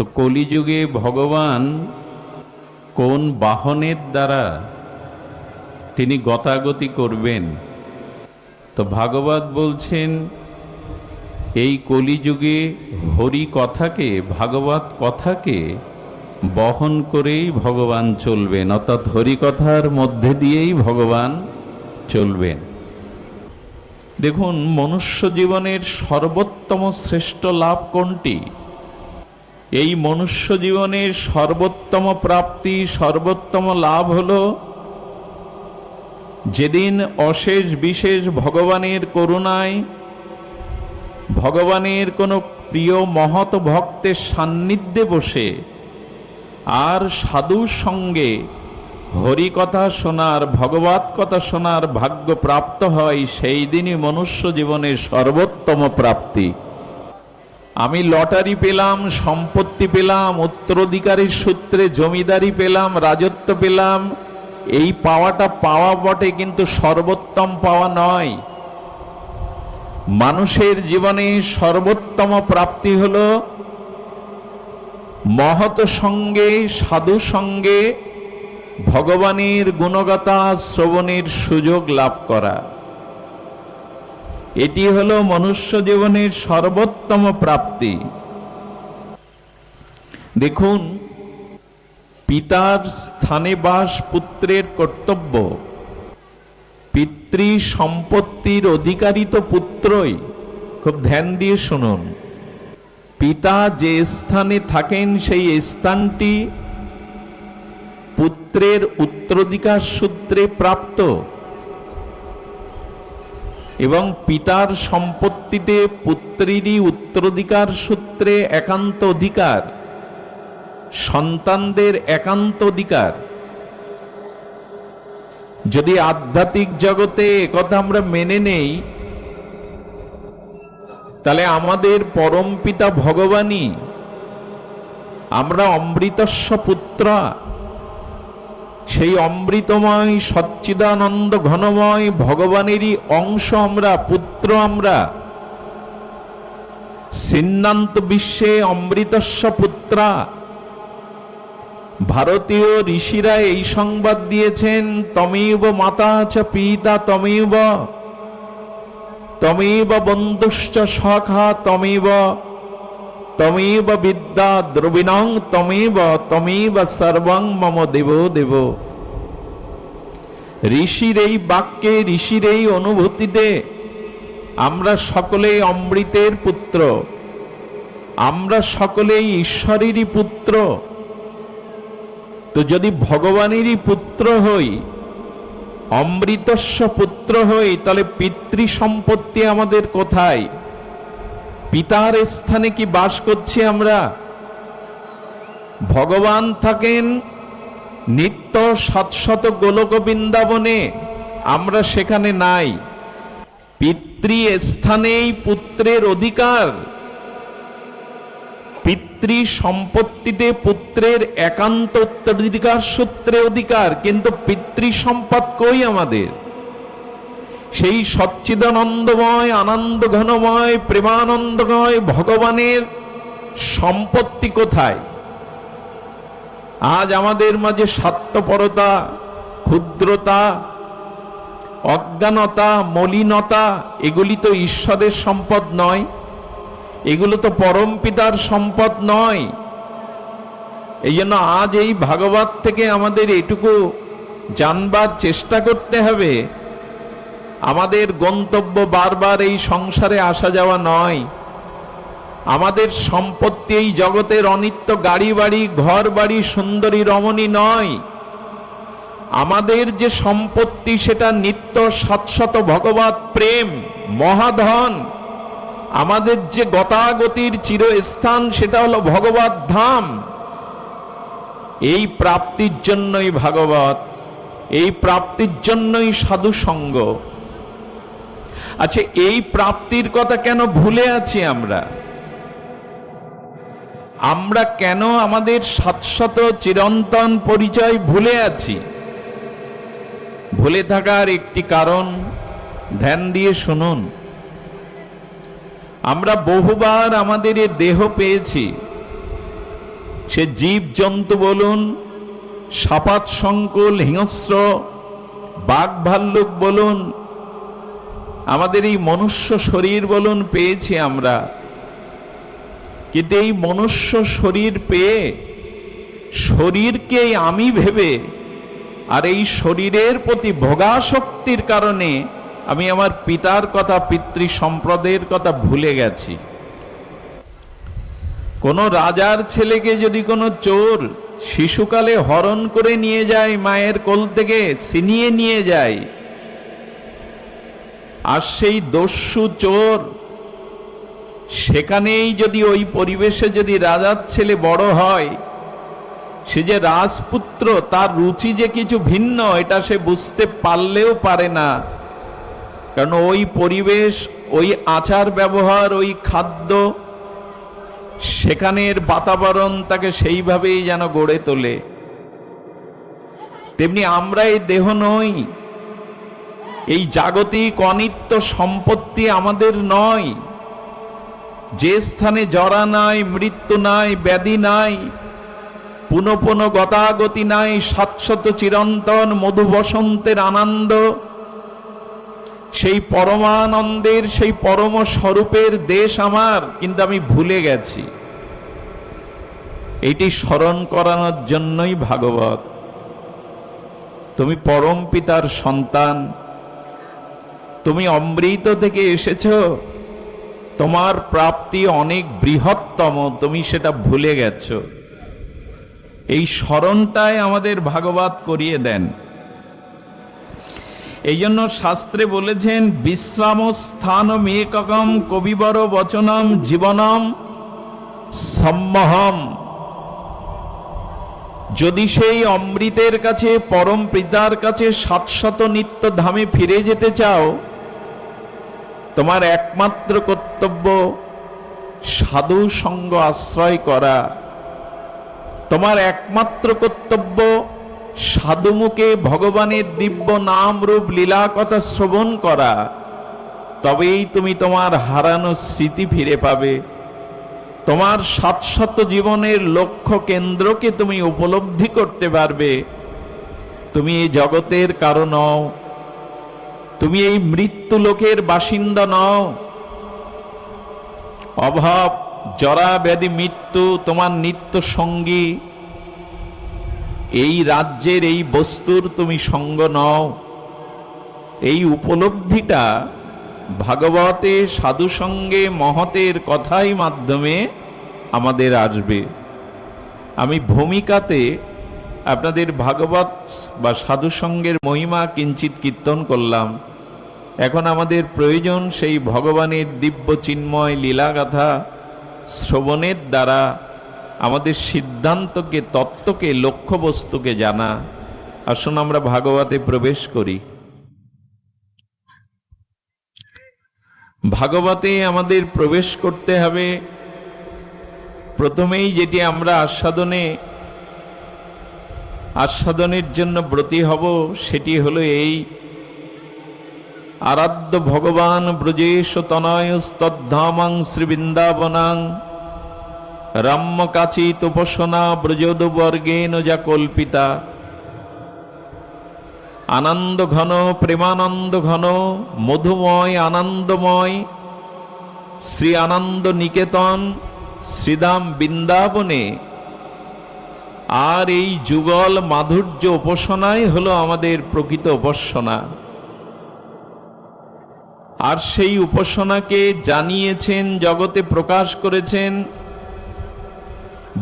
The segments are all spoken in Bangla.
তো কলিযুগে ভগবান কোন বাহনের দ্বারা তিনি গতাগতি করবেন? তো ভাগবত বলছেন, এই কলিযুগে হরি কথাকে, ভাগবত কথাকে বহন করেই ভগবান চলবেন, অর্থাৎ হরি কথার মধ্যে দিয়েই ভগবান চলবেন। দেখুন, মনুষ্য জীবনের সর্বোত্তম শ্রেষ্ঠ লাভ কোনটি? এই মনুষ্য জীবনের সর্বোত্তম প্রাপ্তি, সর্বোত্তম লাভ হল যেদিন অশেষ বিশেষ ভগবানের করুণায়, ভগবানের কোনো প্রিয় মহৎ ভক্তের সান্নিধ্যে বসে আর সাধুর সঙ্গে হরি কথা শোনার, ভগবত কথা শোনার ভাগ্য প্রাপ্ত হয়, সেই দিনই মনুষ্য জীবনের সর্বোত্তম প্রাপ্তি। আমি লটারি পেলাম, সম্পত্তি পেলাম, উত্তরাধিকারীর সূত্রে জমিদারি পেলাম, রাজত্ব পেলাম। এই পাওয়াটা পাওয়া বটে, কিন্তু সর্বোত্তম পাওয়া নয়। মানুষের জীবনে সর্বোত্তম প্রাপ্তি হল মহৎ সঙ্গে, সাধু সঙ্গে ভগবানের গুণগতা শ্রবণের সুযোগ লাভ করা। এটি হলো মনুষ্য জীবনের সর্বোত্তম প্রাপ্তি। দেখুন, পিতার স্থানে বাস পুত্রের কর্তব্য। পিতৃ সম্পত্তির অধিকারী তো পুত্রই। খুব ধ্যান দিয়ে শুনুন। পিতা যে স্থানে থাকেন সেই স্থানটি পুত্রের উত্তরাধিকার সূত্রে প্রাপ্ত। এবং পিতার সম্পত্তিতে পুত্রেরই উত্তরাধিকার সূত্রে একান্ত অধিকার, সন্তানদের একান্ত অধিকার। যদি আধ্যাত্মিক জগতে একথা আমরা মেনে নেই, তাহলে আমাদের পরম পিতা ভগবানই, আমরা অমৃতস্ব পুত্রা। সেই অমৃতময় সচ্চিদানন্দ ঘনময় ভগবানেরই অংশ আমরা, পুত্র আমরা। সিন্নান্ত বিশ্বে অমৃতস্ব পুত্রা। ভারতীয় ঋষিরা এই সংবাদ দিয়েছেন, তমেব মাতা চ পিতা তমেব তমেব বন্ধুশ্চ সখা তমেব। তমেব বিদ্যা দ্রবিণং তমেব তমেব সর্বং মম দেব দেব। ঋষির এই বাক্যে ঋষির এই অনুভূতিতে আমরা সকলেই অমৃতের পুত্র। আমরা সকলেই ঈশ্বরেরই পুত্র। তো যদি ভগবানেরই পুত্র হই অমৃতস্ব পুত্র হই, তাহলে পিতৃ সম্পত্তি আমাদের কোথায়? পিতার স্থানে কি বাস করছি আমরা? ভগবান থাকেন নিত্য সাতশত গোলক বৃন্দাবনে আমরা সেখানে নাই। পিতৃ স্থানেই পুত্রের অধিকার। পিতৃ সম্পত্তিতে পুত্রের একান্ত উত্তরাধিকার সূত্রে অধিকার, কিন্তু পিতৃ সম্পদ কই আমাদের? সেই সচ্চিদানন্দময় আনন্দ ঘনময় প্রেমানন্দময় ভগবানের সম্পত্তি কোথায়? আজ আমাদের মাঝে স্বার্থপরতা, ক্ষুদ্রতা, অজ্ঞানতা, মলিনতা, এগুলি তো ঈশ্বরের সম্পদ নয়। এগুলো তো পরম পিতার সম্পদ নয়। এই জন্য আজ এই ভাগবত থেকে আমাদের এটুকু জানবার চেষ্টা করতে হবে। আমাদের গন্তব্য বারবার এই সংসারে আসা যাওয়া নয়। আমাদের সম্পত্তি এই জগতের অনিত্য গাড়ি বাড়ি ঘর বাড়ি সুন্দরী, রমণী নয়। আমাদের যে সম্পত্তি সেটা নিত্য সৎশত ভগবত প্রেম, মহাধন। আমাদের যে গতাগতির চিরস্থান সেটা হলো ভগবত ধাম। এই প্রাপ্তির জন্যই ভাগবত, এই প্রাপ্তির জন্যই সাধু সঙ্গ আচ্ছা এই প্রাপ্তির কথা কেন ভুলে আছি আমরা? আমরা কেন আমাদের সাতশত চিরন্তন পরিচয় ভুলে আছি? ভুলে থাকার একটি কারণ ধ্যান দিয়ে শুনুন। আমরা বহুবার আমাদের এ দেহ পেয়েছি। সে জীব জন্তু বলুন সাপাত সংকুল হিংস্র, বাঘ ভাল্লুক বলুন আমাদের এই মনুষ্য শরীর বলুন পেয়েছি আমরা। কিন্তু এই মনুষ্য শরীর পেয়ে শরীরকে আমি ভেবে আর এই শরীরের প্রতি ভোগাসক্তির কারণে আমি আমার পিতার কথা, পিতৃ সম্প্রদায়ের কথা ভুলে গেছি। কোনো রাজার ছেলেকে যদি কোনো চোর শিশুকালে হরণ করে নিয়ে যায়, মায়ের কোল থেকে ছিনিয়ে নিয়ে যায় আর সেই দস্যু চোর, সেখানেই যদি ওই পরিবেশে যদি রাজার ছেলে বড় হয়, সে যে রাজপুত্র, তার রুচি যে কিছু ভিন্ন, এটা সে বুঝতে পারলেও পারে না। কারণ ওই পরিবেশ, ওই আচার ব্যবহার, ওই খাদ্য, সেখানের বাতাবরণ তাকে সেইভাবেই যেন গড়ে তোলে। তেমনি আমরা এই দেহ নই এই জাগতিক অনিত্য সম্পত্তি আমাদের নয়। যে স্থানে জরা নাই, মৃত্যু নাই, ব্যাধি নাই পুনঃ পুনঃ গতাগতি নাই শাশ্বত চিরন্তন মধু বসন্তের আনন্দ, সেই পরমানন্দের, সেই পরম স্বরূপের দেশ আমার, কিন্তু আমি ভুলে গেছি। এটি স্মরণ করানোর জন্যই ভাগবত। তুমি পরম পিতার সন্তান তুমি অমৃত থেকে এসেছ। তোমার প্রাপ্তি অনেক বৃহত্তম, তুমি সেটা ভুলে গেছ। এই স্মরণটাই আমাদের ভাগবত করিয়ে দেন। এই জন্য শাস্ত্রে বলেছেন বিশ্রাম স্থান মেকম কবিবর বচনম জীবনম সম্মহম। যদি সেই অমৃতের কাছে, পরম পিতার কাছে সাতশত নিত্য ধামে ফিরে যেতে চাও তোমার একমাত্র কর্তব্য সাধু সঙ্গ আশ্রয় করা। তোমার একমাত্র কর্তব্য সাধুমুখে ভগবানের দিব্য নাম রূপ লীলা কথা শ্রবণ করা। তবেই তুমি তোমার হারানো স্মৃতি ফিরে পাবে। তোমার সাতশত জীবনের লক্ষ্য কেন্দ্রকে তুমি উপলব্ধি করতে পারবে। তুমি এই জগতের কারণ নও তুমি এই মৃত্যু লোকের বাসিন্দা নও। অভাব, জরা ব্যাধি মৃত্যু, তোমার নিত্য সঙ্গী। এই রাজ্যের এই বস্তুর তুমি সঙ্গ নও। এই উপলব্ধিটা ভাগবতে সাধু সঙ্গে মহতের কথাই মাধ্যমে আমাদের আসবে। আমি ভূমিকাতে আপনাদের ভাগবত বা সাধু সঙ্গের মহিমা কিঞ্চিত কীর্তন করলাম। এখন আমাদের প্রয়োজন সেই ভগবানের দিব্য চিন্ময় লীলাগাথা শ্রবণের দ্বারা আমাদের সিদ্ধান্তকে, তত্ত্বকে, লক্ষ্যবস্তুকে জানা। আসুন আমরা ভাগবতে প্রবেশ করি। ভাগবতে আমাদের প্রবেশ করতে হবে। প্রথমেই যেটি আমরা আস্বাদনে, আস্বাদনের জন্য ব্রতী হব, সেটি হলো এই আরাধ্য ভগবান ব্রজেশ তনয়স্তদ্ধামাং শ্রীবৃন্দাবনাং। রাম্য রাম্যকাচিত উপাসনা ব্রজোদবর্গেন যা কল্পিতা। আনন্দ ঘন, প্রেমানন্দ ঘন, মধুময়, আনন্দময়। শ্রী আনন্দ নিকেতন, শ্রীদাম বৃন্দাবনে। আর এই যুগল মাধুর্য উপাসনাই হলো আমাদের প্রকৃত উপাসনা। আর সেই উপাসনাকে জানিয়েছেন, জগতে প্রকাশ করেছেন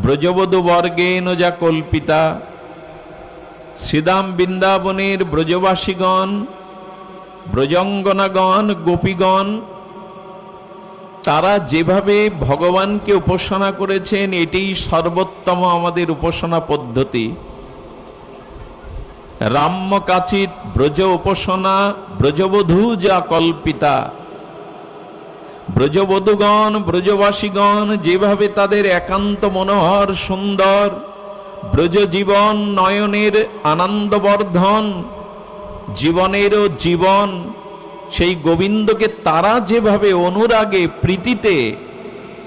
ব্রজবধূ বর্গেন যা কল্পিতা, শ্রীদাম বৃন্দাবনের ব্রজবাসীগণ, ব্রজঙ্গনাগণ, গোপীগণ, তারা যেভাবে ভগবানকে উপাসনা করেছেন, এটাই সর্বোত্তম আমাদের উপাসনা পদ্ধতি। রাম্য কাচিত ব্রজ উপাসনা ব্রজবধূ যা কল্পিতা। ব্রজবধূগণ, ব্রজবাসীগণ, যেভাবে তাদের একান্ত মনোহর সুন্দর ব্রজ জীবন নয়নের আনন্দবর্ধন, জীবনেরও জীবন, সেই গোবিন্দকে তারা যেভাবে অনুরাগে প্রীতিতে,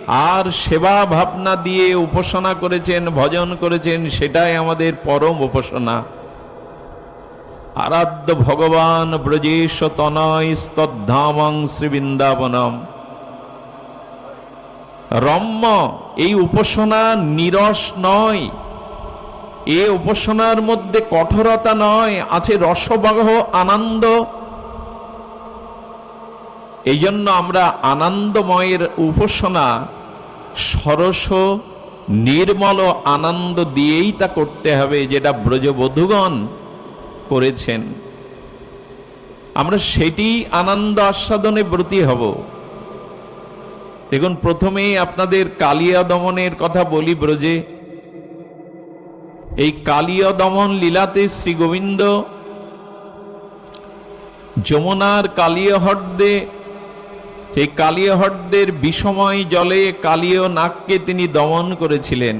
আর সেবা ভাবনা দিয়ে উপাসনা করেছেন, ভজন করেছেন, সেটাই আমাদের পরম উপাসনা। আরাধ্য ভগবান ব্রজেশ তনয় স্তদ্ধামং শ্রীবৃন্দাবনম। রম্য, এই উপাসনা নিরস নয়। এ উপাসনার মধ্যে কঠোরতা নয়, আছে রসবাহ আনন্দ। এই জন্য আমরা আনন্দময়ের উপাসনা সরস, নির্মল আনন্দ দিয়েই তা করতে হবে, যেটা ব্রজবধূগণ করেছেন। আমরা সেটি আনন্দ আস্বাদনে ব্রতী হব। দেখুন, প্রথমেই আপনাদের কালিয়া দমনের কথা বলি ব্রজে। এই কালীয় দমন লীলাতে শ্রী গোবিন্দ যমুনার কালীয় হ্রদে, সেই কালীয় বিষময় জলে কালীয় নাককে তিনি দমন করেছিলেন।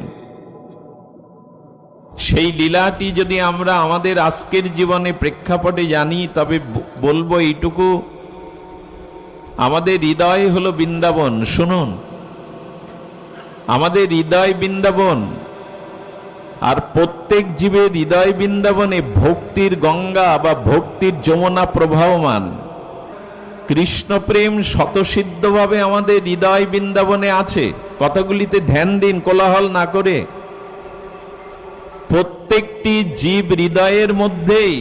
সেই লীলাটি যদি আমরা আমাদের আজকের জীবনে প্রেক্ষাপটে জানি, তবে বলব এইটুকু। আমাদের হৃদয় হলো বৃন্দাবন, শুনুন। আমাদের হৃদয় বৃন্দাবন, আর প্রত্যেক জীবের হৃদয় বৃন্দাবনে ভক্তির গঙ্গা বা ভক্তির যমুনা প্রবাহমান। কৃষ্ণ প্রেম শতসিদ্ধভাবে আমাদের হৃদয় বৃন্দাবনে আছে। কতগুলিতে ধ্যান দিন, কোলাহল না করে। প্রত্যেকটি জীব হৃদয়ের মধ্যেই,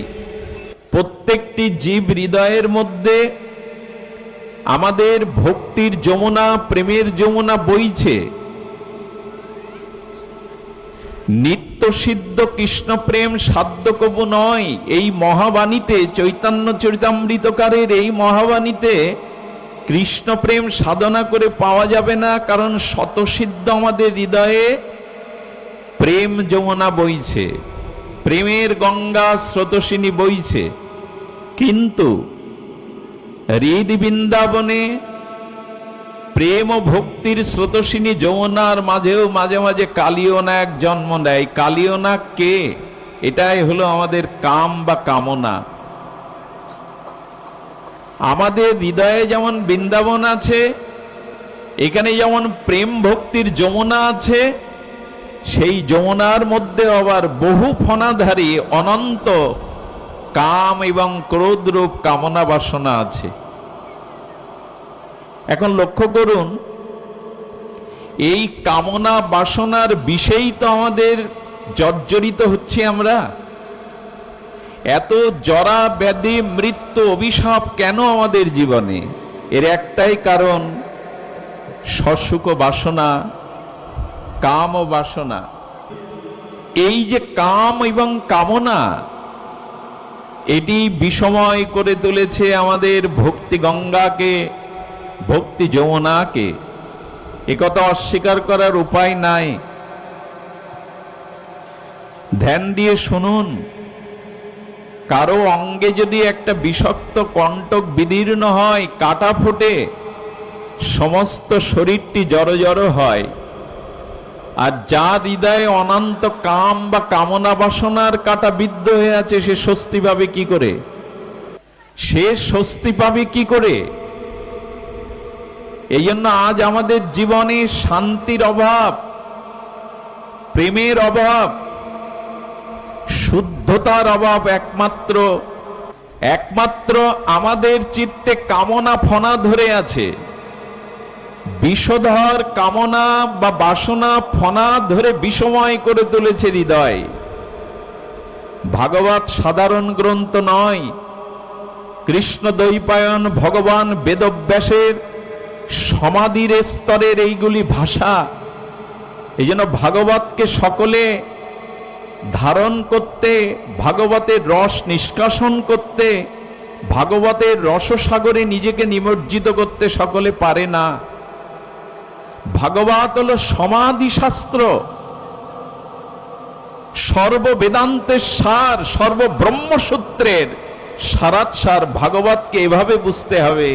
প্রত্যেকটি জীব হৃদয়ের মধ্যে আমাদের ভক্তির যমুনা, প্রেমের যমুনা বইছে। নিত্য সিদ্ধ কৃষ্ণ প্রেম সাধ্য কবু নয়। এই মহাবাণীতে, চৈতন্য চরিতামৃতকারের এই মহাবাণীতে কৃষ্ণ প্রেম সাধনা করে পাওয়া যাবে না, কারণ শতসিদ্ধ আমাদের হৃদয়ে প্রেম যমুনা বইছে, প্রেমের গঙ্গা স্রোতসিনী বইছে। কিন্তু হৃদ বৃন্দাবনে প্রেম ভক্তির স্রোতসিনী যমুনার মাঝেও মাঝে মাঝে কালিয়নাক জন্ম নেয়। কালিয়নাক কে? এটাই হলো আমাদের কাম বা কামনা। আমাদের হৃদয়ে যেমন বৃন্দাবন আছে, এখানে যেমন প্রেম ভক্তির যমুনা আছে সেই যমুনার মধ্যে আবার বহু ফনাধারী অনন্ত কাম এবং ক্রোধরূপ কামনা বাসনা আছে। এখন লক্ষ্য করুন, এই কামনা বাসনার বিষেই তো আমাদের জর্জরিত হচ্ছে আমরা। এত জরা ব্যাধি মৃত্যু অভিশাপ কেন আমাদের জীবনে? এর একটাই কারণ, সসুখ বাসনা। কাম ও বাসনা এই যে কাম এবং কামনা, এটি বিষময় করে তুলেছে আমাদের ভক্তি গঙ্গাকে, ভক্তি যমুনাকে। একথা অস্বীকার করার উপায় নাই। ধ্যান দিয়ে শুনুন, কারও অঙ্গে যদি একটা বিষাক্ত কণ্টক বিদীর্ণ হয়, কাটা ফোটে, সমস্ত শরীরটি জড়ো জড়ো হয়। আর যার হৃদয়ে অনন্ত কাম বা কামনা বাসনার কাটা বিদ্ধ হয়ে আছে, সে স্বস্তি পাবে কি করে? সে স্বস্তি পাবে কি করে? এই জন্য আজ আমাদের জীবনে শান্তির অভাব, প্রেমের অভাব, শুদ্ধতার অভাব একমাত্র একমাত্র আমাদের চিত্তে কামনা ফনা ধরে আছে। বিষধর কামনা বা বাসনা ফনা ধরে বিষময় করে তুলেছে হৃদয়। ভাগবত সাধারণ গ্রন্থ নয়। কৃষ্ণ দৈপায়ন ভগবান বেদব্যাসের সমাধির স্তরের এইগুলি ভাষা। এই জন্য ভাগবতকে সকলে ধারণ করতে, ভাগবতের রস নিষ্কাশন করতে, ভাগবতের রসসাগরে নিজেকে নিমজ্জিত করতে সকলে পারে না। ভাগবত হল সমাধি শাস্ত্র সর্ববেদান্তের সার, সর্বব্রহ্মসূত্রের সারাত সার ভাগবতকে এভাবে বুঝতে হবে।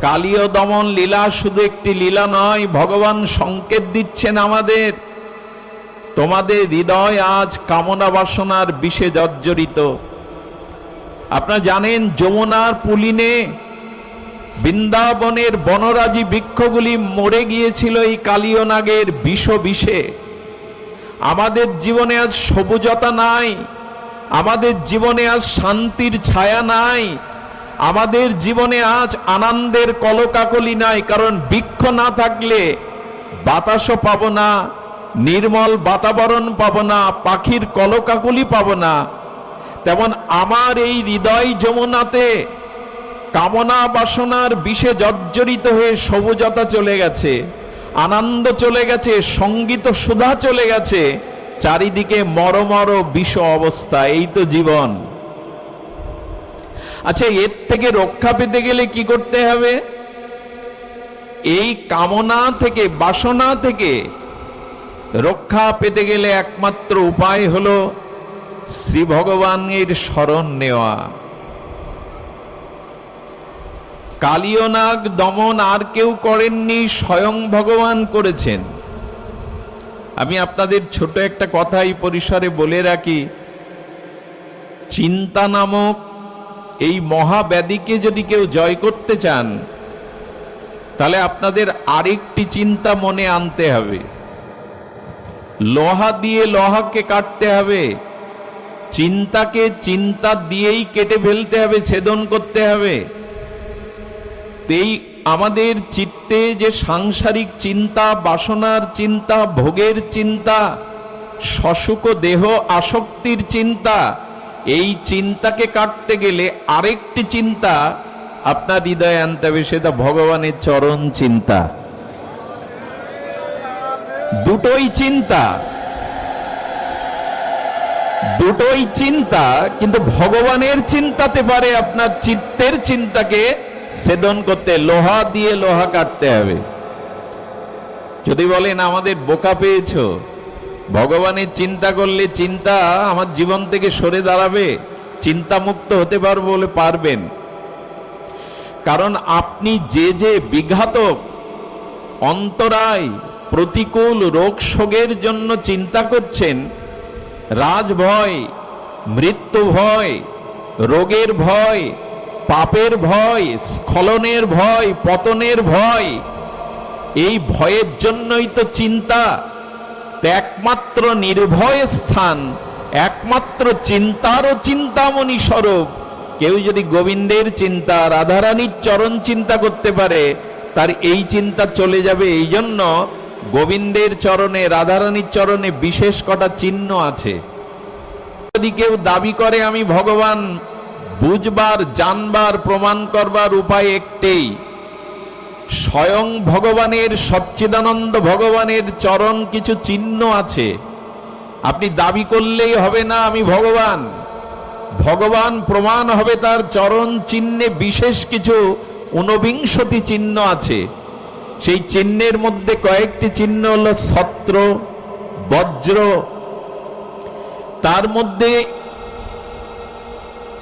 কালীয় দমন লীলা শুধু একটি লীলা নয়, ভগবান সংকেত দিচ্ছেন আমাদের। তোমাদের হৃদয় আজ কামনা বাসনার বিষে জর্জরিত। আপনারা জানেন যমুনার পুলিনে বৃন্দাবনের বনরাজি বৃক্ষগুলি মরে গিয়েছিল এই কালীয় নাগের বিষ বিষে আমাদের জীবনে আজ সবুজতা নাই, আমাদের জীবনে আজ শান্তির ছায়া নাই, আমাদের জীবনে আজ আনন্দের কলকাকলি নাই, কারণ বৃক্ষ না থাকলে বাতাসও পাব না, নির্মল বাতাবরণ পাবো না, পাখির কলকাকলি পাবো না। তেমন আমার এই হৃদয় যমুনাতে কামনা বাসনার বিষে জর্জরিত হয়ে সবুজতা চলে গেছে, আনন্দ চলে গেছে, সংগীত সুধা চলে গেছে, চারিদিকে মরমর বিষ অবস্থা, এই তো জীবন। আচ্ছা এর থেকে রক্ষা পেতে গেলে কি করতে হবে? এই কামনা থেকে, বাসনা থেকে রক্ষা পেতে গেলে একমাত্র উপায় হলো শ্রী ভগবানের শরণ নেওয়া। কালীয় নাগ দমন আর কেউ করেননি, স্বয়ং ভগবান করেছেন। আমি আপনাদের ছোট একটা কথা এই পরিসরে বলে রাখি। চিন্তা নামক এই মহাব্যাধিকে যদি কেউ জয় করতে চান, তাহলে আপনাদের আরেকটি চিন্তা মনে আনতে হবে। লোহা দিয়ে লোহাকে কাটতে হবে, চিন্তাকে চিন্তা দিয়েই কেটে ফেলতে হবে, ছেদন করতে হবে। এই আমাদের চিত্তে যে সাংসারিক চিন্তা, বাসনার চিন্তা, ভোগের চিন্তা সসুক দেহ আসক্তির চিন্তা, এই চিন্তাকে কাটতে গেলে আরেকটি চিন্তা, আপনার হৃদয়ে আনতে হবে, সেটা ভগবানের চরণ চিন্তা। দুটোই চিন্তা। দুটোই চিন্তা, কিন্তু ভগবানের চিন্তাতে পারে আপনার চিত্তের চিন্তাকে ছেদন করতে, লোহা দিয়ে লোহা কাটতে হবে। যদি বলেন, আমাদের বোকা পেয়েছ, ভগবানের চিন্তা করলে চিন্তা আমার জীবন থেকে সরে দাঁড়াবে, চিন্তামুক্ত হতে পারব বলে পারবেন। কারণ আপনি যে যে বিঘাতক, অন্তরায় প্রতিকূল রোগ শোকের জন্য চিন্তা করছেন রাজ ভয় মৃত্যু ভয় রোগের ভয় পাপের ভয়, স্খলনের ভয়, পতনের ভয়, এই ভয়ের জন্যই তো চিন্তা। একমাত্র নির্ভয় স্থান, একমাত্র চিন্তারও চিন্তামণি স্বরূপ। কেউ যদি গোবিন্দের চিন্তা, রাধারানীর চরণ চিন্তা করতে পারে, তার এই চিন্তা চলে যাবে। এই জন্য গোবিন্দের চরণে, রাধারানীর চরণে বিশেষ কটা চিহ্ন আছে। যদি কেউ দাবি করে, আমি ভগবান বুঝবার, জানবার, প্রমাণ করবার উপায় একটাই স্বয়ং ভগবানের, সচ্চিদানন্দ ভগবানের চরণ কিছু চিহ্ন আছে। আপনি দাবি করলেই হবে না, আমি ভগবান। ভগবান প্রমাণ হবে তার চরণ চিহ্নে বিশেষ কিছু ঊনবিংশতি চিহ্ন আছে। সেই চিহ্নের মধ্যে কয়েকটি চিহ্ন হল ছত্র বজ্র। তার মধ্যে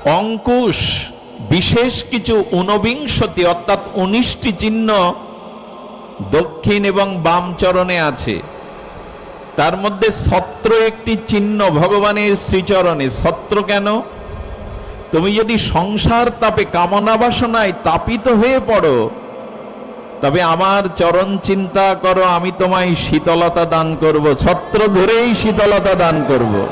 অঙ্কুশ, বিশেষ কিছু ঊনবিংশতি, অর্থাৎ উনিশটি চিহ্ন দক্ষিণ এবং বাম চরণে আছে। তার মধ্যে ছত্র একটি চিহ্ন ভগবানের শ্রীচরণে। ছত্র কেন? তুমি যদি সংসার তাপে, কামনা বাসনায় তাপিত হয়ে পড়ো, তবে আমার চরণ চিন্তা করো, আমি তোমায় শীতলতা দান করব। ছত্র ধরেই শীতলতা দান করব।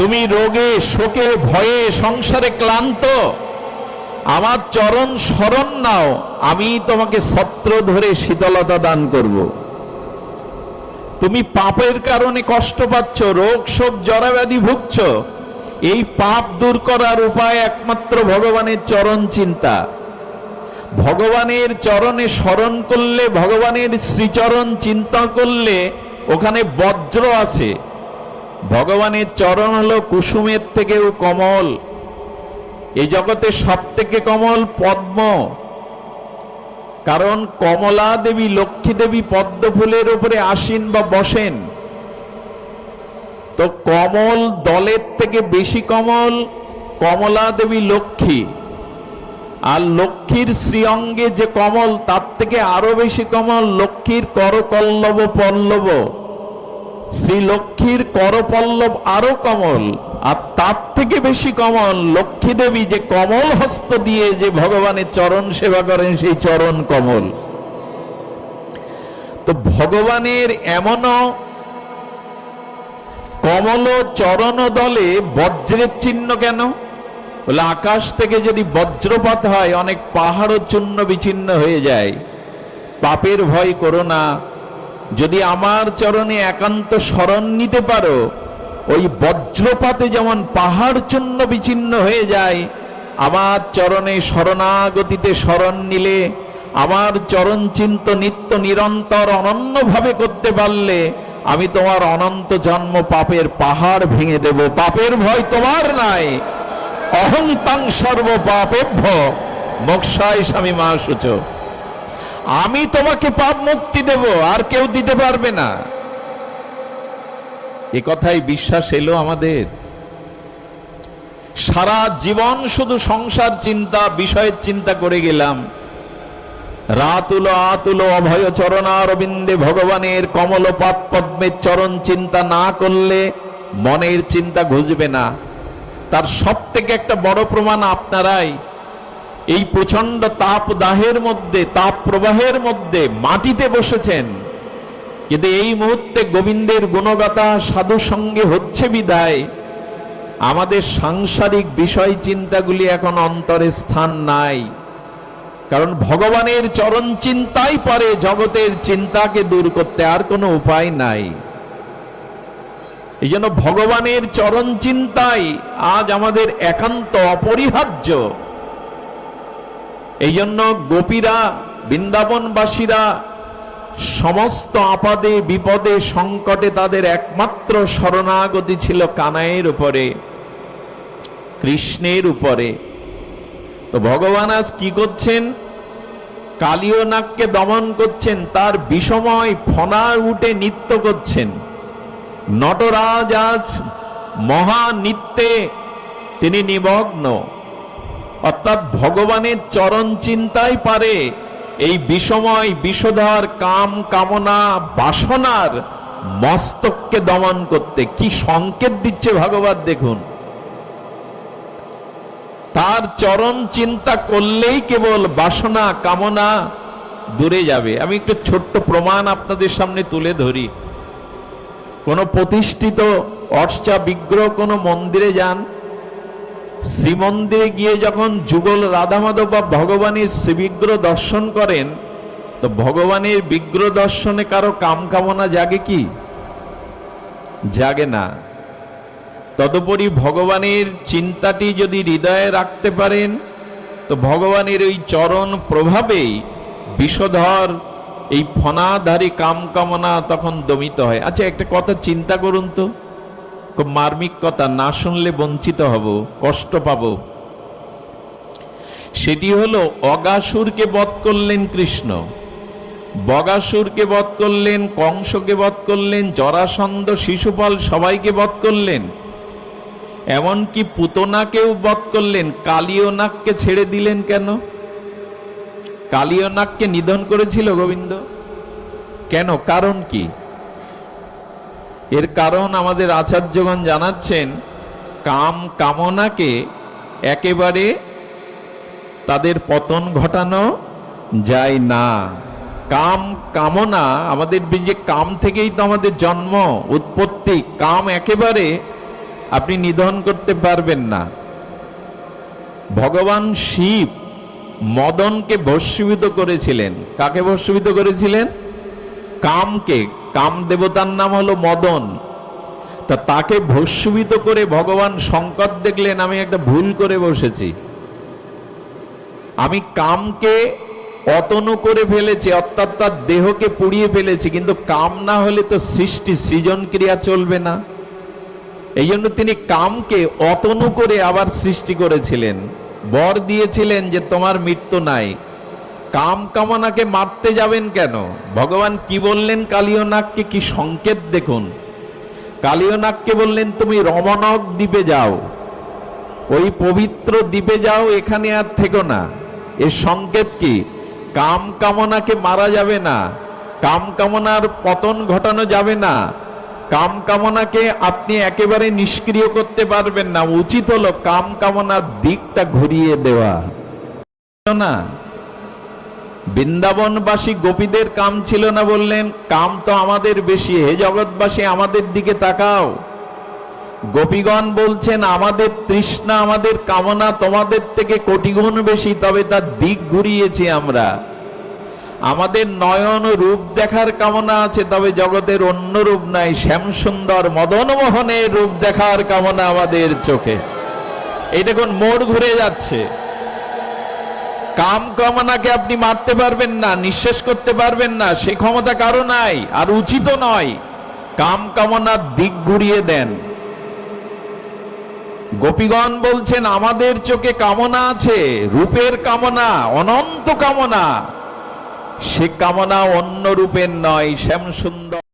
তুমি রোগে, শোকে, ভয়ে, সংসারে ক্লান্ত, আমার চরণ স্মরণ নাও, আমি তোমাকে ছত্র ধরে শীতলতা দান করব। তুমি পাপের কারণে কষ্ট পাচ্ছ, রোগ, শোক, জরাব্যাধি ভুগছ, এই পাপ দূর করার উপায় একমাত্র ভগবানের চরণ চিন্তা। ভগবানের চরণে স্মরণ করলে, ভগবানের শ্রীচরণ চিন্তা করলে, ওখানে বজ্র আছে। ভগবানের চরণ হলো কুসুমের থেকেও কমল। এই জগতে সব থেকে কমল পদ্ম। কারণ কমলা দেবী লক্ষ্মী দেবী পদ্ম ফুলের উপরে আসীন বা বসেন। তো কমল দলের থেকে বেশি কমল কমলা দেবী লক্ষ্মী। আর লক্ষ্মীর শ্রীঅঙ্গে যে কমল, তার থেকে আরও বেশি কমল লক্ষ্মীর করকল্লব পল্লব। শ্রী লক্ষ্মীর করপল্লব আরও কমল, আর তার থেকে বেশি কমল লক্ষ্মী দেবী যে কমল হস্ত দিয়ে যে ভগবানের চরণ সেবা করেন, সেই চরণ কমল। তো ভগবানের এমনও কমল চরণ দলে বজ্রের চিহ্ন কেন? বলে আকাশ থেকে যদি বজ্রপাত হয়, অনেক পাহাড়ও চূর্ণ বিচ্ছিন্ন হয়ে যায়। পাপের ভয় করো না যদি আমার চরণে একান্ত স্মরণ নিতে পারো, ওই বজ্রপাতে যেমন পাহাড় চূর্ণ বিচ্ছিন্ন হয়ে যায়, আমার চরণে শরণাগতিতে স্মরণ নিলে, আমার চরণ চিন্ত নিত্য নিরন্তর অনন্যভাবে করতে পারলে, আমি তোমার অনন্ত জন্ম পাপের পাহাড় ভেঙে দেব। পাপের ভয় তোমার নাই। অহংতাং সর্ব পাপেভ্য মোক্ষায় স্বামী মা সূচ। আমি তোমাকে পাপ মুক্তি দেব, আর কেউ দিতে পারবে না। এ কথাই বিশ্বাস এলো আমাদের। সারা জীবন শুধু সংসার চিন্তা, বিষয়ের চিন্তা করে গেলাম। রাতুল আতুল অভয় চরণারবিন্দে ভগবানের কমল পাদ পদ্মের চরণ চিন্তা না করলে মনের চিন্তা ঘুষবে না। তার সব থেকে একটা বড় প্রমাণ আপনারাই। এই প্রচণ্ড তাপ দাহের মধ্যে, তাপ প্রবাহের মধ্যে মাটিতে বসেছেন। কিন্তু এই মুহূর্তে গোবিন্দের গুণগাতা সাধু সঙ্গে হচ্ছে বিদায়। আমাদের সাংসারিক বিষয় চিন্তাগুলি এখন অন্তরে স্থান নাই। কারণ ভগবানের চরণ চিন্তাই পারে, জগতের চিন্তাকে দূর করতে আর কোনো উপায় নাই। এই জন্য ভগবানের চরণ চিন্তাই আজ আমাদের একান্ত অপরিহার্য। এই জন্য গোপীরা, বৃন্দাবনবাসীরা সমস্ত আপাদে, বিপদে, সংকটে তাদের একমাত্র শরণাগতি ছিল কানাইয়ের উপরে, কৃষ্ণের উপরে। তো ভগবান আজ কি করছেন? কালীয় নাগকে দমন করছেন, তার বিষময় ফনা উঠে নৃত্য করছেন। নটরাজ আজ মহানিত্যে, তিনি নিমগ্ন। অর্থাৎ ভগবানের চরণ চিন্তাই পারে এই বিষময় বিষধর কাম কামনা বাসনার মস্তককে দমন করতে। কি সংকেত দিচ্ছে ভগবান দেখুন। তার চরণ চিন্তা করলেই কেবল বাসনা কামনা দূরে যাবে। আমি একটু ছোট্ট প্রমাণ আপনাদের সামনে তুলে ধরি। কোন প্রতিষ্ঠিত অর্চা বিগ্রহ কোনো মন্দিরে যান শ্রীমন্দিরে গিয়ে যখন যুগল রাধা মাধব বা ভগবানের শ্রীবিগ্রহ দর্শন করেন, তো ভগবানের বিগ্রহ দর্শনে কারও কাম কামনা জাগে কি? জাগে না। তদুপরি ভগবানের চিন্তাটি যদি হৃদয়ে রাখতে পারেন, তো ভগবানের ওই চরণ প্রভাবেই বিষধর এই ফনাধারী কাম কামনা তখন দমিত হয়। আচ্ছা একটা কথা চিন্তা করুন তো। মার্মিক কথা, না শুনলে বঞ্চিত হব, কষ্ট পাব। সেটি হলো, অগাসুরকে বধ করলেন কৃষ্ণ। বগাসুরকে বধ করলেন, কংসকে বধ করলেন, জরাসন্ধ, শিশুপাল সবাইকে বধ করলেন। এমনকি পুতনাকেও বধ করলেন। কালীয় নাগকে ছেড়ে দিলেন কেন? কালীয় নাগকে নিধন করেছিল গোবিন্দ? কেন? কারণ কি? এর কারণ আমাদের আচার্যগণ জানাচ্ছেন, কাম কামনাকে একেবারে তাদের পতন ঘটানো যায় না। কাম কামনা আমাদের যে কাম থেকেই তো আমাদের জন্ম, উৎপত্তি, কাম একেবারে আপনি নিধন করতে পারবেন না। ভগবান শিব মদনকে ভস্মীভূত করেছিলেন। কাকে ভস্মীভূত করেছিলেন? কামকে কাম দেবতার নাম হলো মদন। তা তাকে ভস্মীভূত করে ভগবান সংকট দেখলেন, আমি একটা ভুল করে বসেছি। আমি কামকে অতনু করে ফেলেছি, অর্থাৎ তার দেহকে পুড়িয়ে ফেলেছি, কিন্তু কাম না হলে তো সৃষ্টি সৃজন ক্রিয়া চলবে না। এই জন্য তিনি কামকে অতনু করে আবার সৃষ্টি করেছিলেন। বর দিয়েছিলেন যে, তোমার মৃত্যু নাই। কাম কামনাকে মারতে যাবেন কেন? ভগবান কি বললেন? কালীয় নাগকে কি সংকেত দেখুন? কালীয় নাগকে বললেন, তুমি রমণক দ্বীপে যাও। ওই পবিত্র দ্বীপে যাও, এখানে আর থেকো না। এর সংকেত কি? কাম কামনাকে মারা যাবে না। কাম কামনার পতন ঘটানো যাবে না। কাম কামনাকে আপনি একেবারে নিষ্ক্রিয় করতে পারবেন না। উচিত হলো কাম কামনার দিকটা ঘুরিয়ে দেওয়া। না। বৃন্দাবনবাসী গোপীদের কাম ছিল না বললেন, কাম তো আমাদের বেশি, হে জগৎবাসী, আমাদের দিকে তাকাও। গোপীগণ বলছেন, আমাদের তৃষ্ণা, আমাদের কামনা তোমাদের থেকে কোটিগুণ বেশি, তবে তার দিক ঘুরিয়েছি আমরা। আমাদের নয়ন রূপ দেখার কামনা আছে, তবে জগতের অন্য রূপ নাই শ্যাম সুন্দর মদন মোহনের রূপ দেখার কামনা আমাদের চোখে। এই দেখুন, মোড় ঘুরে যাচ্ছে। কাম কামনাকে আপনি মারতে পারবেন না নিঃশেষ করতে পারবেন না, সে ক্ষমতা কারও নাই, আর উচিত নয়। কাম কামনার দিক ঘুরিয়ে দেন। গোপীগণ বলছেন, আমাদের চোখে কামনা আছে, রূপের কামনা, অনন্ত কামনা। সে কামনা অন্য রূপের নয় শ্যাম সুন্দর